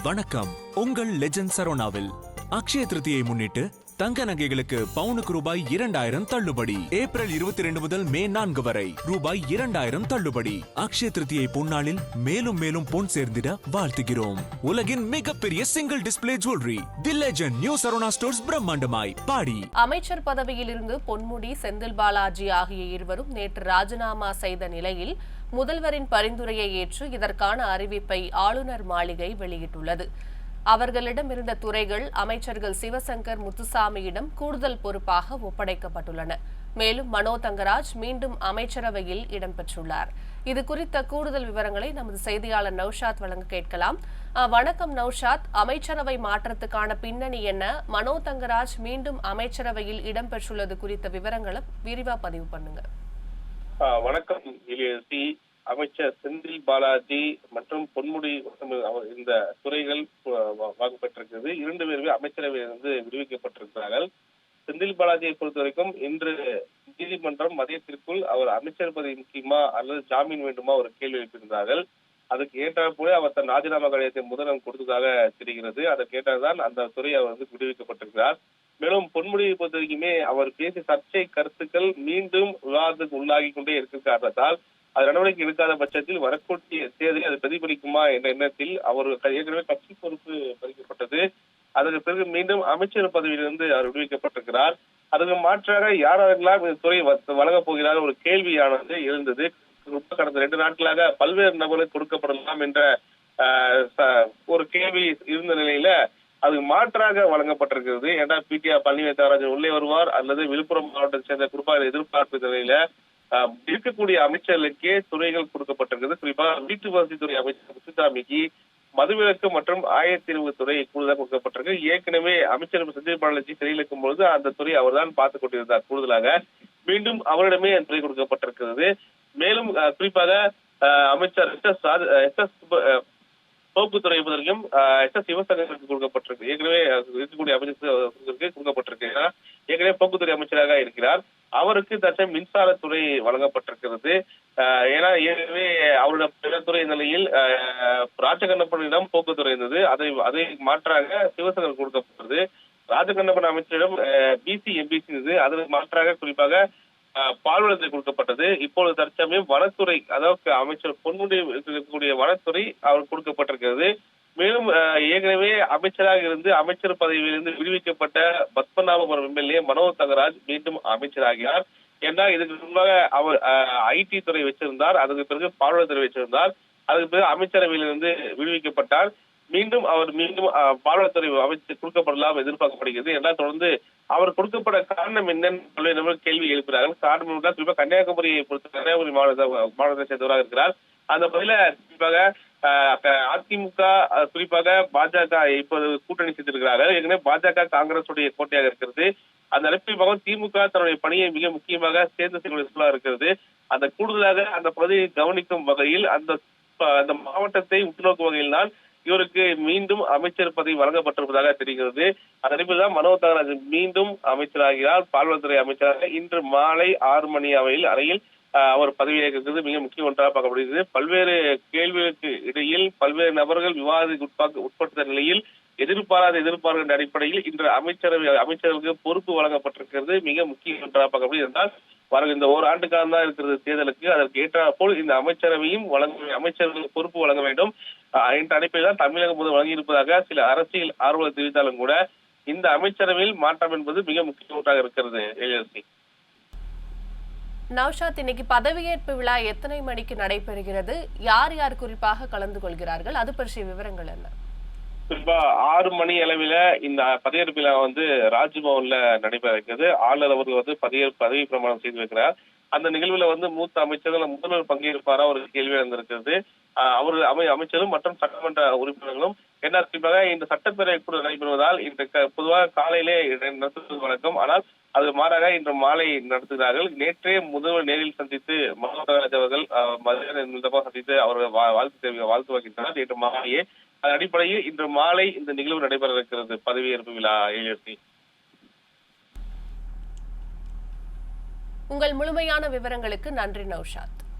வணக்கம். உங்கள் லெஜண்ட் சரோனாவில் அக்ஷய திருதியை முன்னிட்டு தங்க நகைகளுக்கு பவுனுக்கு ரூபாய் இரண்டாயிரம் தள்ளுபடி. ஏப்ரல் இருபத்தி ரெண்டு முதல் மே நான்கு வரை ரூபாய் இரண்டாயிரம் தள்ளுபடி. அக்ஷய திருத்தியை பொன்னாளில் மேலும் மேலும் பொன் சேர்ந்திட வாழ்த்துகிறோம். உலகின் மிகப்பெரிய single display jewellery the legend new Saravana stores பிரம்மாண்டமாய் பாடி. அமைச்சர் பதவியில் இருந்து பொன்முடி செந்தில் பாலாஜி ஆகிய இருவரும் நேற்று ராஜினாமா செய்த நிலையில் முதல்வரின் பரிந்துரையை ஏற்று இதற்கான அறிவிப்பை ஆளுநர் மாளிகை வெளியிட்டுள்ளது. அவர்களிடம் இருந்த துறைகள் அமைச்சர்கள் சிவசங்கர் முத்துசாமியிடம் கூடுதல் பொறுப்பாக ஒப்படைக்கப்பட்டுள்ளன. மேலும் மனோ தங்கராஜ் மீண்டும் அமைச்சரவையில் இடம்பெற்றுள்ளார். இது குறித்த கூடுதல் விவரங்களை நமது செய்தியாளர் நௌஷாத் வழங்க கேட்கலாம். வணக்கம் நௌஷாத். அமைச்சரவை மாற்றத்துக்கான பின்னணி என்ன? மனோ தங்கராஜ் மீண்டும் அமைச்சரவையில் இடம்பெற்றுள்ளது குறித்த விவரங்களை விரிவா பதிவு பண்ணுங்க. வணக்கம். அமைச்சர் செந்தில் பாலாஜி மற்றும் பொன்முடி இந்த துறைகள் வாங்கப்பட்டிருக்கிறது. இரண்டு பேருமே அமைச்சரவையிலிருந்து விடுவிக்கப்பட்டிருக்கிறார்கள். செந்தில் பாலாஜியை பொறுத்த வரைக்கும் இன்று நீதிமன்றம் மதியத்திற்குள் அவர் அமைச்சர் பதவி முக்கியமா அல்லது ஜாமீன் வேண்டுமா ஒரு கேள்வி எழுப்பியிருந்தார்கள். அதுக்கு ஏற்றால் போல அவர் தன் ராஜினாமா கடிதத்தை முதலம் கொடுத்ததாக தெரிகிறது. அதற்கு ஏற்றால்தான் அந்த துறை அவர் வந்து விடுவிக்கப்பட்டிருக்கிறார். மேலும் பொன்முடியை பொறுத்த வரைக்குமே அவர் பேசிய சர்ச்சை கருத்துக்கள் மீண்டும் விவாதத்துக்கு உள்ளாகி கொண்டே இருக்கிற காரணத்தால் அது நடவடிக்கை எடுக்காத பட்சத்தில் வரக்கூடிய தேர்தலில் அது பிரதிபலிக்குமா என்ற எண்ணத்தில் அவர் ஏற்கனவே கட்சி பொறுப்பு பறிக்கப்பட்டது. அதற்கு பிறகு மீண்டும் அமைச்சர் பதவியிலிருந்து அவர் விடுவிக்கப்பட்டிருக்கிறார். அதுக்கு மாற்றாக யாரெல்லாம் இந்த துறை வழங்கப் போகிறார் ஒரு கேள்வியானது எழுந்தது. கடந்த ரெண்டு நாட்களாக பல்வேறு நபர்களுக்கு கொடுக்கப்படலாம் என்ற ஆஹ், ஒரு கேள்வி இருந்த நிலையில அது மாற்றாக வழங்கப்பட்டிருக்கிறது. ஏன்னா பிடிஆர் பழனிவேல் உள்ளே வருவார் அல்லது விழுப்புரம் மாவட்டத்தை சேர்ந்த குறிப்பாக எதிர்பார்ப்பு நிலையில இருக்கக்கூடிய அமைச்சர்களுக்கே துறைகள் கொடுக்கப்பட்டிருக்கிறது. குறிப்பாக வீட்டு வசதித்துறை அமைச்சர் முத்துசாமிக்கு மதுவிலக்கு மற்றும் ஆயத்தீர்வு துறை கூடுதலாக கொடுக்கப்பட்டிருக்கு. ஏற்கனவே அமைச்சர் சஞ்சய் பானர்ஜி சிறையில் இருக்கும் பொழுது அந்த துறை அவர்தான் பார்த்துக் கொண்டிருந்தார். கூடுதலாக மீண்டும் அவரிடமே அந்த துறை கொடுக்கப்பட்டிருக்கிறது. மேலும் குறிப்பாக அமைச்சர் எஸ் எஸ் எஸ் எஸ் சுப்ப- ஆஹ், எஸ் எஸ் சிவசங்கருக்கு கொடுக்கப்பட்டிருக்கு. ஏற்கனவே இருக்கக்கூடிய அமைச்சருக்கு கொடுக்கப்பட்டிருக்கு. ஏன்னா ஏற்கனவே போக்குத்துறை அமைச்சராக இருக்கிறார். அவருக்கு தற்சமயம் மின்சாரத்துறை வழங்கப்பட்டிருக்கிறது. ஏன்னா ஏற்கனவே அவருடைய துறை நிலையில் ராஜகண்ணப்பனிடம் போக்குத்துறை இருந்தது. அதை அதை மாற்றாக சிவசங்கர் கொடுக்கப்பட்டது. ராஜகண்ணப்பன் அமைச்சரிடம் பிசி எம்பிசி இருந்தது. அதற்கு மாற்றாக குறிப்பாக பால்வளத்தை பால்வளத்துறை கொடுக்கப்பட்டது. இப்பொழுது தற்சமயம் வனத்துறை அதாவது அமைச்சர் பொன்முடி இருக்கக்கூடிய வனத்துறை அவர் கொடுக்கப்பட்டிருக்கிறது. மேலும் ஏற்கனவே அமைச்சராக இருந்து அமைச்சர் பதவியிலிருந்து விடுவிக்கப்பட்ட பத்மநாபபுரம் எம்எல்ஏ மனோ தங்கராஜ் மீண்டும் அமைச்சராகிறார். ஏன்னா இதுக்கு முன்பாக அவர் ஐடி துறை வச்சிருந்தார். அதுக்கு பிறகு பால்வளத்துறை வச்சிருந்தார். அதுக்கு பிறகு அமைச்சரவையிலிருந்து விடுவிக்கப்பட்டார். மீண்டும் அவர் மீண்டும் அஹ், பால்வளத்துறை அமைச்சு கொடுக்கப்படலாம் எதிர்பார்க்கப்படுகிறது. எல்லாம் தொடர்ந்து அவர் கொடுக்கப்பட காரணம் என்னன்னு கேள்வி எழுப்புகிறார்கள். காரணம் என்றால் குறிப்பாக கன்னியாகுமரியை பொறுத்த கன்னியாகுமரி மாவட்ட மாவட்டத்தை சேர்ந்தவராக இருக்கிறார். அந்த பதில குறிப்பாக அதிமுக குறிப்பாக பாஜக இப்போது கூட்டணி சேர்த்திருக்கிறார்கள். ஏற்கனவே பாஜக காங்கிரஸ் உடைய கோட்டையாக இருக்கிறது. அந்த அழைப்பில் திமுக தன்னுடைய பணியை மிக முக்கியமாக சேர்ந்து செய்யக்கூடிய சூழலாக இருக்கிறது. அந்த கூடுதலாக அந்த பகுதியை கவனிக்கும் வகையில் அந்த அந்த மாவட்டத்தை உற்றுநோக்கும் வகையில் தான் இவருக்கு மீண்டும் அமைச்சர் பதவி வழங்கப்பட்டிருப்பதாக தெரிகிறது. அந்த மனோ தகராஜ் மீண்டும் அமைச்சராகிறார். பால்வளத்துறை அமைச்சராக இன்று மாலை ஆறு மணி அவையில் அறையில் ஆஹ், அவர் பதவியேற்கிறது மிக முக்கிய ஒன்றாக பார்க்கப்படுகிறது. பல்வேறு கேள்விகளுக்கு இடையில் பல்வேறு நபர்கள் விவாதத்துக்கு உட்பாக்க உட்பட்ட நிலையில் எதிர்பாராத எதிர்பார்க்கின்ற அடிப்படையில் இன்று அமைச்சரவை அமைச்சர்களுக்கு பொறுப்பு வழங்கப்பட்டிருக்கிறது. மிக முக்கிய ஒன்றாக பார்க்கப்படுகிறது. என்றால் வர இந்த ஒரு ஆண்டுக்காக தான் இருக்கிறது தேர்தலுக்கு. அதற்கு ஏற்றாற்போல் இந்த அமைச்சரவையும் வழங்க அமைச்சர்களுக்கு பொறுப்பு வழங்க வேண்டும். என்ற அடிப்படையில் தான் தமிழகம் முதல் வழங்கியிருப்பதாக சில அரசியல் ஆர்வலர் தெரிவித்தாலும் கூட இந்த அமைச்சரவையில் மாற்றம் என்பது மிக முக்கிய ஒன்றாக இருக்கிறது எழிலரசி நௌஷாத் இன்னைக்கு பதவியேற்பு விழா எத்தனை மணிக்கு நடைபெறுகிறது? யார் யார் குறிப்பாக கலந்து கொள்கிறார்கள்? அது பற்றிய விவரங்கள் என்ன? குறிப்பா ஆறு மணி அளவில இந்த பதவியேற்பு விழா வந்து ராஜ்பவன்ல நடைபெற இருக்கிறது. ஆளுநர் அவர்கள் வந்து பதவியேற்பு பதவி பிரமாணம் செய்து வைக்கிறார். அந்த நிகழ்வுல வந்து மூத்த அமைச்சர்கள் முதல்வர் பங்கேற்பாரா ஒரு கேள்வி இருந்திருக்கிறது அவர்கள் அமை அமைச்சரும் மற்றும் சட்டமன்ற உறுப்பினர்களும் என்ன குறிப்பாக இந்த சட்டப்பேரவை கூட நடைபெறுவதால் இந்த பொதுவாக காலையிலே நடத்துவது வழக்கம். ஆனால் அது மாறாக இன்று மாலை நடத்துகிறார்கள். நேற்றே முதல்வர் நேரில் சந்தித்து மனோகராஜ் அவர்கள் மதுரை சந்தித்து அவர்கள் வா- வாழ்த்து வாழ்த்து வாங்கினார் நேற்று மாலையே அதன் அடிப்படையில் இன்று மாலை இந்த நிகழ்வு நடைபெற இருக்கிறது பதவியேற்பு விழா ஏழு உங்கள் முழுமையான விவரங்களுக்கு நன்றி நௌஷாத்.